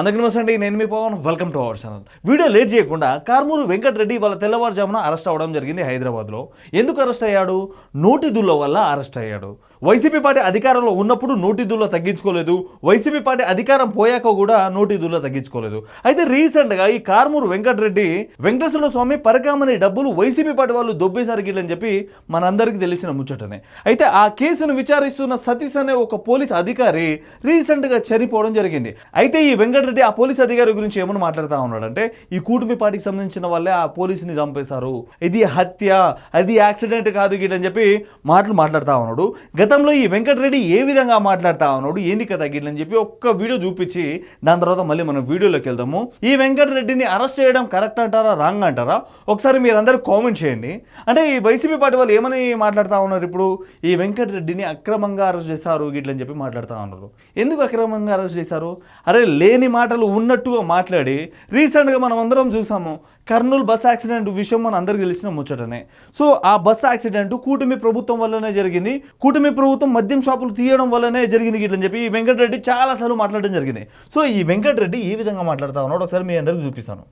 అందరికీ నమస్తే అండి నేను మీ Pavan. Welcome to our channel video late చేయకుండా కార్మూరు వెంకటరెడ్డి వాళ్ళ తెల్లవారుజామున అరెస్ట్ అవ్వడం జరిగింది హైదరాబాద్లో. ఎందుకు అరెస్ట్ అయ్యాడు? నోటి దుల్ల వల్ల అరెస్ట్ అయ్యాడు. వైసీపీ పార్టీ అధికారంలో ఉన్నప్పుడు నోటి దుల్ల తగ్గించుకోలేదు. వైసీపీ పార్టీ అధికారం పోయాక కూడా నోటి దుల్ల తగ్గించుకోలేదు. అయితే రీసెంట్గా ఈ కార్మూరు వెంకటరెడ్డి వెంకటేశ్వర స్వామి పరకామని డబ్బులు వైసీపీ పార్టీ వాళ్ళు దొబ్బేశారు గిట్లని చెప్పి మనందరికీ తెలిసిన ముచ్చటనే. అయితే ఆ కేసును విచారిస్తున్న సతీష్ అనే ఒక పోలీస్ అధికారి రీసెంట్గా చనిపోవడం జరిగింది. అయితే ఈ వెంకటరెడ్డి ఆ పోలీస్ అధికారి గురించి ఏమని మాట్లాడుతూ ఉన్నాడంటే ఈ కూటమి పార్టీకి సంబంధించిన వాళ్ళే ఆ పోలీసుని చంపేశారు. ఇది హత్య అది యాక్సిడెంట్ కాదు గిట్లని చెప్పి మాటలు మాట్లాడుతూ ఉన్నాడు. గత గతంలో ఈ వెంకటరెడ్డి ఏ విధంగా మాట్లాడతా ఉన్నాడు ఏంది కదా గిట్లని చెప్పి ఒక్క వీడియో చూపించి దాని తర్వాత మళ్ళీ మనం వీడియోలోకి వెళ్దాము. ఈ వెంకటరెడ్డిని అరెస్ట్ చేయడం కరెక్ట్ అంటారా రాంగ్ అంటారా? ఒకసారి మీరందరూ కామెంట్ చేయండి. అంటే ఈ వైసీపీ పార్టీ వాళ్ళు ఏమని మాట్లాడుతూ ఉన్నారు ఇప్పుడు? ఈ వెంకటరెడ్డిని అక్రమంగా అరెస్ట్ చేశారు గిట్లని చెప్పి మాట్లాడుతూ ఉన్నారు. ఎందుకు అక్రమంగా అరెస్ట్ చేశారు? అరే లేని మాటలు ఉన్నట్టుగా మాట్లాడి రీసెంట్గా మనం అందరం చూసాము కర్నూలు బస్ యాక్సిడెంట్ విషయం మన అందరికి తెలిసిన ముచ్చటనే. సో ఆ బస్ యాక్సిడెంట్ కూటమి ప్రభుత్వం వల్లనే జరిగింది. కూటమి ప్రభుత్వం మద్యం షాపులు తీయడం వల్లనే జరిగింది గిట్లని చెప్పి ఈ వెంకటరెడ్డి చాలాసార్లు మాట్లాడడం జరిగింది. సో ఈ వెంకటరెడ్డి ఏ విధంగా మాట్లాడుతా ఉన్నాడు. ఒకసారి మీ అందరికి చూపిస్తాను.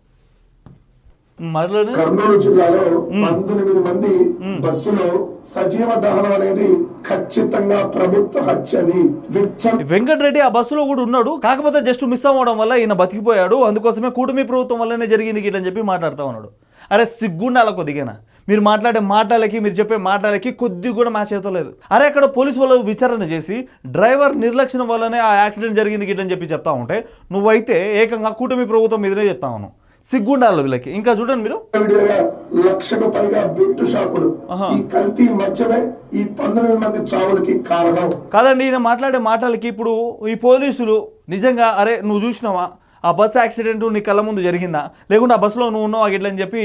కర్నూలు జిల్లాలో పంతొమ్మిది మంది బస్సులో సజీవ దహనం అనేది ఖచ్చితంగా ప్రభుత్వ హత్య వెంకటరెడ్డి ఆ బస్సులో కూడా ఉన్నాడు. కాకపోతే జస్ట్ మిస్ అవ్వడం వల్ల ఈయన బతికిపోయాడు. అందుకోసమే కూటమి ప్రభుత్వం వల్లనే జరిగింది గిట్లని చెప్పి మాట్లాడుతూ ఉన్నాడు. అరే సిగ్గుండాల కొద్దిగా మీరు మాట్లాడే మాటలకి మీరు చెప్పే మాటలకి కొద్ది కూడా మా అవుతా లేదు. అరే అక్కడ పోలీసు వాళ్ళు విచారణ చేసి డ్రైవర్ నిర్లక్ష్యం వల్లనే ఆ యాక్సిడెంట్ జరిగింది గిట్లని చెప్పి చెప్తా ఉంటే నువ్వైతే ఏకంగా కూటమి ప్రభుత్వం మీదనే చెప్తా ఉన్నావు. సిగ్గుండాలి వీళ్ళకి. ఇంకా చూడండి మీరు. లక్షకు పైగా బిల్ట్ షాపులు. ఈ కల్తీ మధ్యమే ఈ పంతొమ్మిది మంది చావులకి కారణం. కాదండి ఈయన మాట్లాడే మాటలకి ఇప్పుడు ఈ పోలీసులు నిజంగా అరే నువ్వు చూసినావా? ఆ బస్ యాక్సిడెంట్ నీ కళ్ళ ముందు జరిగిందా? లేకుంటే ఆ బస్సులో నువ్వు ఉన్నావా అని చెప్పి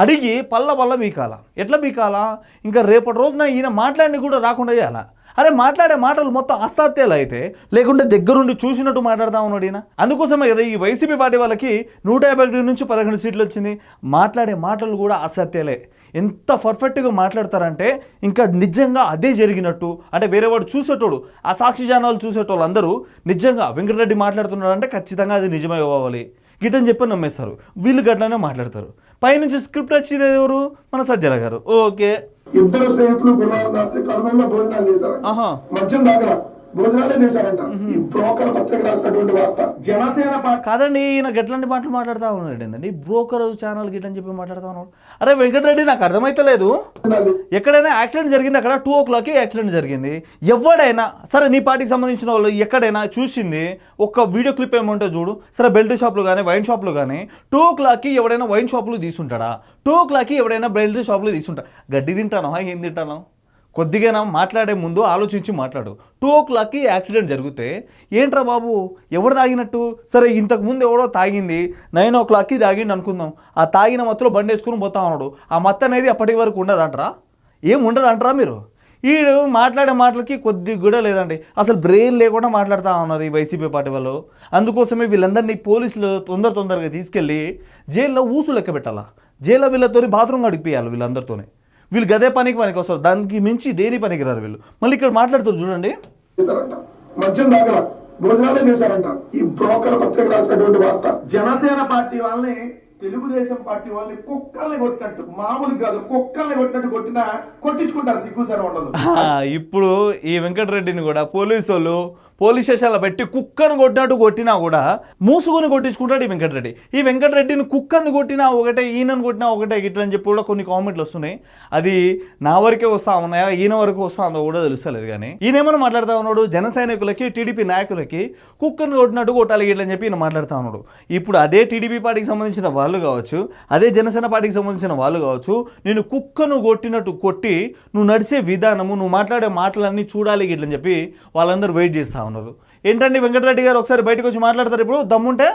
అడిగి పల్ల పల్ల బీకాల. ఎట్లా బీకాలా? ఇంకా రేపటి రోజున ఈయన మాట్లాడి కూడా రాకుండా చేయాలా? అరే మాట్లాడే మాటలు మొత్తం అసాధ్యాలు అయితే లేకుంటే దగ్గరుండి చూసినట్టు మాట్లాడదాం ఉన్నాడు ఈయన. అందుకోసమే కదా ఈ వైసీపీ పార్టీ వాళ్ళకి నూట యాభై ఒకటి నుంచి పదకొండు సీట్లు వచ్చింది. మాట్లాడే మాటలు కూడా అసత్యాలే ఎంత పర్ఫెక్ట్గా మాట్లాడతారంటే ఇంకా నిజంగా అదే జరిగినట్టు అంటే వేరే వాడు చూసేటోడు ఆ సాక్షి జానాలు చూసేటోళ్ళు అందరూ నిజంగా వెంకటరెడ్డి మాట్లాడుతున్నాడు అంటే ఖచ్చితంగా అది నిజమే అవ్వాలి గిట్టని చెప్పి నమ్మేస్తారు. వీళ్ళు గట్లనే మాట్లాడతారు. పైనుంచి స్క్రిప్ట్ వచ్చింది ఎవరు? మన సజ్జల గారు. ఓకే. ఇద్దరు స్నేహితులు గురువారం రాత్రి కర్నూలులో భోజనాలు చేశారు. మద్యం దాకా భోజనాలే చేశారంట. ఈ బ్రోకర్ పత్రిక రాసినటువంటి వార్త. జనసేన పార్టీ కాదండి ఈయన గట్లాంటి మాటలు మాట్లాడుతూ ఉన్నాడు ఏంటండి? బ్రోకర్ ఛానల్ గిట్లని చెప్పి మాట్లాడుతూ ఉన్నాడు. అరే వెంకటరెడ్డి నాకు అర్థమైతలేదు ఎక్కడైనా యాక్సిడెంట్ జరిగింది అక్కడ టూ ఓ క్లాక్కి యాక్సిడెంట్ జరిగింది. ఎవడైనా సరే నీ పార్టీకి సంబంధించిన వాళ్ళు ఎక్కడైనా చూసింది ఒక వీడియో క్లిప్ ఏమంటే చూడు. సరే బెల్ట్ షాప్లు కానీ వైన్ షాప్లు కానీ టూ ఓ క్లాక్కి ఎవడైనా వైన్ షాపులు తీసుంటాడా? టూ ఓ క్లాక్కి ఎవడైనా బెల్ట్ షాపులు తీసుంటా గడ్డి తింటానా ఏం తింటాను కొద్దిగా మాట్లాడే ముందు ఆలోచించి మాట్లాడు. టూ ఓ క్లాక్కి యాక్సిడెంట్ జరిగితే ఏంట్రా బాబు ఎవడు తాగినట్టు? సరే ఇంతకు ముందు ఎవడో తాగింది నైన్ ఓ క్లాక్కి తాగిండు అనుకుందాం. ఆ తాగిన మత్తులో బండి వేసుకుని పోతా ఉన్నాడు. ఆ మత్త అనేది అప్పటి వరకు ఉండదంటరా? ఏం ఉండదంటరా మీరు? వీడు మాట్లాడే మాటలకి కొద్ది కూడా లేదండి. అసలు బ్రెయిన్ లేకుండా మాట్లాడుతూ ఉన్నారు ఈ వైసీపీ పార్టీ వాళ్ళు. అందుకోసమే వీళ్ళందరినీ పోలీసులు తొందర తొందరగా తీసుకెళ్ళి జైల్లో ఊసు లెక్క పెట్టాలా? జైల్లో వీళ్ళతో బాత్రూమ్ గడిపియాలి వీళ్ళందరితోనే. వీళ్ళు గదే పనికి పనికి వస్తారు. దానికి మించి దేని పనికి రారు వీళ్ళు? మళ్ళీ ఇక్కడ మాట్లాడుతారు చూడండి. మద్యం భోజనాలే చేశారంట. ఈ బ్రోకర్ పత్రిక రాసినటువంటి వార్త. జనసేన పార్టీ వాళ్ళని తెలుగుదేశం పార్టీ వాళ్ళని కుక్కల్ని కొట్టినట్టు మామూలు కాదు కుక్కల్ని కొట్టినట్టు కొట్టినా కొట్టించుకుంటారు సిగ్గుసరం ఉండదు. ఆ, ఇప్పుడు ఈ వెంకటరెడ్డిని కూడా పోలీసు వాళ్ళు పోలీస్ స్టేషన్లో పెట్టి కుక్కను కొట్టినట్టు కొట్టినా కూడా మూసుకొని కొట్టించుకుంటాడు ఈ వెంకటరెడ్డి. ఈ వెంకటరెడ్డిని కుక్కను కొట్టినా ఒకటే ఈయనను కొట్టినా ఒకటే ఇట్లా అని చెప్పి కూడా కొన్ని కామెంట్లు వస్తున్నాయి. అది నా వరకే వస్తా ఉన్నాయా ఈయన వరకు వస్తా ఉందో కూడా తెలుస్తలేదు కానీ. ఈయన ఏమైనా మాట్లాడుతూ ఉన్నాడు? జన సైనికులకి టీడీపీ నాయకులకి కుక్కను కొట్టినట్టు కొట్టాలి ఇట్లా అని చెప్పి ఈయన మాట్లాడుతూ ఉన్నాడు. ఇప్పుడు అదే టీడీపీ పార్టీకి సంబంధించిన వాళ్ళు కావచ్చు అదే జనసేన పార్టీకి సంబంధించిన వాళ్ళు కావచ్చు నేను కుక్కను కొట్టినట్టు కొట్టి నువ్వు నడిచే విధానము నువ్వు మాట్లాడే మాటలన్నీ చూడాలి ఇట్లని చెప్పి వాళ్ళందరూ వెయిట్ చేస్తూ ఉన్నారు ఏంటండి వెంకటరెడ్డి గారు ఒకసారి బయటకు వచ్చి మాట్లాడతారు ఇప్పుడు? దమ్ముంటే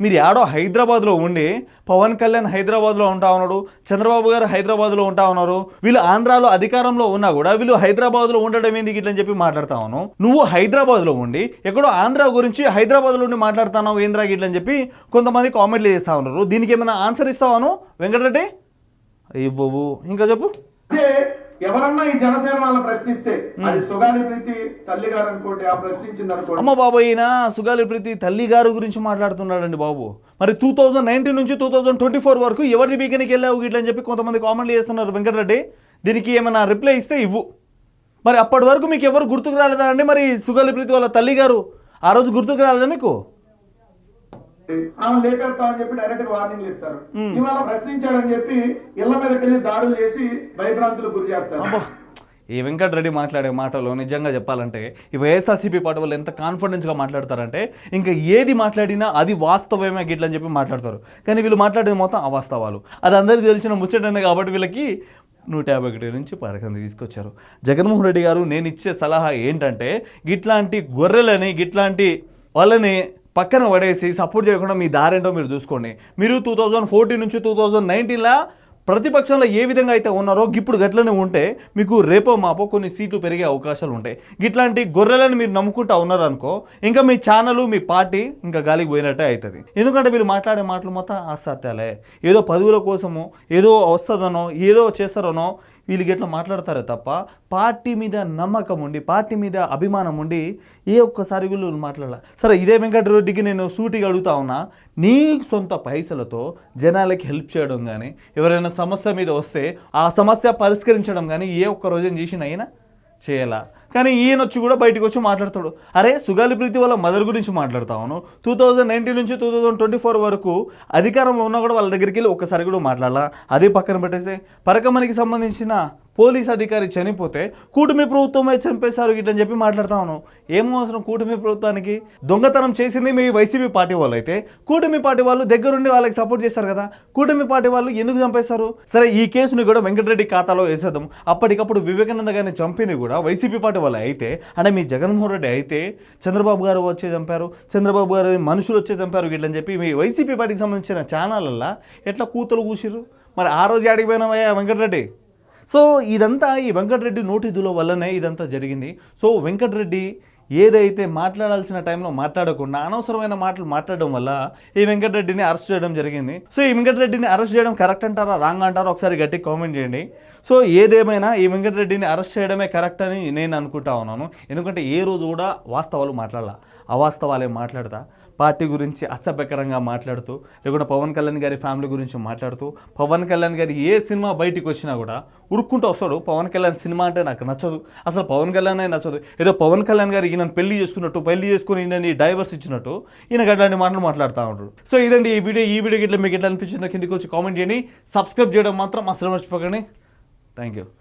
మీరు యాడో హైదరాబాద్లో ఉండి పవన్ కళ్యాణ్ హైదరాబాద్లో ఉంటా ఉన్నాడు చంద్రబాబు గారు హైదరాబాద్లో ఉంటా ఉన్నారు వీళ్ళు ఆంధ్రాలో అధికారంలో ఉన్నా కూడా వీళ్ళు హైదరాబాద్లో ఉండడం ఏంది ఇట్లని చెప్పి మాట్లాడతాను నువ్వు హైదరాబాద్లో ఉండి ఎక్కడో ఆంధ్ర గురించి హైదరాబాద్లో ఉండి మాట్లాడుతున్నావు ఏంద్రా ఇట్లని చెప్పి కొంతమంది కామెంట్లు చేస్తా ఉన్నారు. దీనికి ఏమైనా ఆన్సర్ ఇస్తావాను వెంకటరెడ్డి? ఇవ్వవు ఇంకా చెప్పు. ఎవరన్నా ఈ జనసేన వాళ్ళని ప్రశ్నిస్తే అది సుగాలి ప్రీతి తల్లి గారు అనుకోండి ఆ ప్రశ్నించింది అనుకోండి. అమ్మ బాబు ఈయన సుగాలి ప్రీతి తల్లి గారు గురించి మాట్లాడుతున్నాడండి బాబు. మరి టూ థౌజండ్ నైన్టీన్ నుంచి టూ థౌజండ్ ట్వంటీ ఫోర్ వరకు ఎవరిని బీకనికి వెళ్ళావు ఇట్లా అని చెప్పి కొంతమంది కామెంట్లు చేస్తున్నారు వెంకటరెడ్డి. దీనికి ఏమైనా రిప్లై ఇస్తే ఇవ్వు. మరి అప్పటి వరకు మీకు ఎవరు గుర్తుకు రాలేదా అండి మరి సుగాలి ప్రీతి వాళ్ళ తల్లి గారు? ఆ రోజు గుర్తుకు రాలేదా మీకు? ఆమె లేపేస్తామని చెప్పి డైరెక్ట్గా వార్నింగ్లు ఇస్తారు ఇవాళ ప్రశ్నించాడని చెప్పి ఇళ్ళ మీదకి వెళ్ళి దాడులు చేసి భయభ్రాంతులకు గురి చేస్తారు. ఈ వెంకటరెడ్డి మాట్లాడే మాటలు నిజంగా చెప్పాలంటే ఈ వైఎస్ఆర్సీపీ పార్టీ వాళ్ళు ఎంత కాన్ఫిడెన్స్గా మాట్లాడతారంటే ఇంకా ఏది మాట్లాడినా అది వాస్తవమే గిట్ల అని చెప్పి మాట్లాడతారు. కానీ వీళ్ళు మాట్లాడేది మొత్తం అవాస్తవాలు. అది అందరికీ తెలిసిన ముచ్చటనే కాబట్టి వీళ్ళకి నూట యాభై ఒకటి నుంచి పథకం తీసుకొచ్చారు. జగన్మోహన్ రెడ్డి గారు నేను ఇచ్చే సలహా ఏంటంటే గిట్లాంటి గొర్రెలని గిట్లాంటి వాళ్ళని పక్కన పడేసి సపోర్ట్ చేయకుండా మీ దారేంటో మీరు చూసుకోండి. మీరు టూ థౌజండ్ ఫోర్టీన్ నుంచి టూ థౌజండ్ నైన్టీన్లో ప్రతిపక్షంలో ఏ విధంగా అయితే ఉన్నారో ఇప్పుడు గట్లనే ఉంటే మీకు రేపో మాపో కొన్ని సీట్లు పెరిగే అవకాశాలు ఉంటాయి. ఇట్లాంటి గొర్రెలను మీరు నమ్ముకుంటా ఉన్నారనుకో ఇంకా మీ ఛానల్ మీ పార్టీ ఇంకా గాలికి పోయినట్టే అవుతుంది ఎందుకంటే వీళ్ళు మాట్లాడే మాటలు మొత్తం అసత్యాలే. ఏదో పదవుల కోసమో ఏదో వస్తుందనో ఏదో చేస్తారనో వీళ్ళకి ఎట్లా మాట్లాడతారే తప్ప పార్టీ మీద నమ్మకం ఉండి పార్టీ మీద అభిమానం ఉండి ఏ ఒక్కసారి వీళ్ళు మాట్లాడాల. సరే ఇదే వెంకటరెడ్డికి నేను సూటిగా అడుగుతా ఉన్నా నీ సొంత పైసలతో జనాలకి హెల్ప్ చేయడం కానీ ఎవరైనా సమస్య మీద వస్తే ఆ సమస్య పరిష్కరించడం కానీ ఏ ఒక్క రోజు చేసిన అయినా? చేయాలా. కానీ ఈయన వచ్చి కూడా బయటకు వచ్చి మాట్లాడతాడు. అరే సుగాలి ప్రీతి వాళ్ళ మదర్ గురించి మాట్లాడతాను టూ థౌజండ్ నైన్టీన్ నుంచి టూ థౌజండ్ ట్వంటీ ఫోర్ వరకు అధికారంలో ఉన్నా కూడా వాళ్ళ దగ్గరికి వెళ్ళి ఒక్కసారి కూడా మాట్లాడాలా. అదే పక్కన పెట్టేసి. పరకమనికి సంబంధించిన పోలీస్ అధికారి చనిపోతే కూటమి ప్రభుత్వమే చంపేశారు ఇట్లని చెప్పి మాట్లాడతాను ఏం అవసరం కూటమి ప్రభుత్వానికి? దొంగతనం చేసింది మీ వైసీపీ పార్టీ వాళ్ళు అయితే. కూటమి పార్టీ వాళ్ళు దగ్గరుండి వాళ్ళకి సపోర్ట్ చేశారు కదా. కూటమి పార్టీ వాళ్ళు ఎందుకు చంపేశారు? సరే ఈ కేసుని కూడా వెంకటరెడ్డి ఖాతాలో వేసేద్దాం. అప్పటికప్పుడు వివేకానంద గారిని చంపింది కూడా వైసీపీ పార్టీ వాళ్ళు అయితే. అంటే మీ జగన్మోహన్ రెడ్డి అయితే చంద్రబాబు గారు వచ్చే చంపారు. చంద్రబాబు గారు మనుషులు వచ్చే చంపారు ఇట్లని చెప్పి మీ వైసీపీ పార్టీకి సంబంధించిన ఛానళ్ళల్లో ఎట్లా కూతులు కూసిరు మరి ఆ రోజు ఆడికి పోయినామయ్యా వెంకటరెడ్డి? సో ఇదంతా ఈ వెంకటరెడ్డి నోటీసుల వల్లనే ఇదంతా జరిగింది. సో వెంకటరెడ్డి ఏదైతే మాట్లాడాల్సిన టైంలో మాట్లాడకుండా అనవసరమైన మాటలు మాట్లాడడం వల్ల ఈ వెంకటరెడ్డిని అరెస్ట్ చేయడం జరిగింది. సో ఈ వెంకటరెడ్డిని అరెస్ట్ చేయడం కరెక్ట్ అంటారా? రాంగ్ అంటారా? ఒకసారి గట్టి కామెంట్ చేయండి. సో ఏదేమైనా ఈ వెంకటరెడ్డిని అరెస్ట్ చేయడమే కరెక్ట్ అని నేను అనుకుంటా ఉన్నాను. ఎందుకంటే ఏ రోజు కూడా వాస్తవాలు మాట్లాడాల. అవాస్తవాలే మాట్లాడతా. పార్టీ గురించి అసభ్యకరంగా మాట్లాడుతూ లేకుంటే పవన్ కళ్యాణ్ గారి ఫ్యామిలీ గురించి మాట్లాడుతూ పవన్ కళ్యాణ్ గారి ఏ సినిమా బయటికి వచ్చినా కూడా ఉరుక్కుంటూ వస్తాడు. పవన్ కళ్యాణ్ సినిమా అంటే నాకు నచ్చదు. అసలు పవన్ కళ్యాణ్ నచ్చదు. ఏదో పవన్ కళ్యాణ్ గారు ఈయన పెళ్ళి చేసుకున్నట్టు పెళ్ళి చేసుకుని ఈయనని డైవర్స్ ఇచ్చినట్టు ఈయన అట్లాంటి మాటలు మాట్లాడుతూ ఉంటాడు. సో ఇదండి ఈ వీడియో. ఈ వీడియో ఇట్లా మీకు ఎట్లా అనిపించిందో కిందకి వచ్చి కామెంట్ చేయండి. సబ్స్క్రైబ్ చేయడం మాత్రం అసలు మర్చిపోకండి. Thank you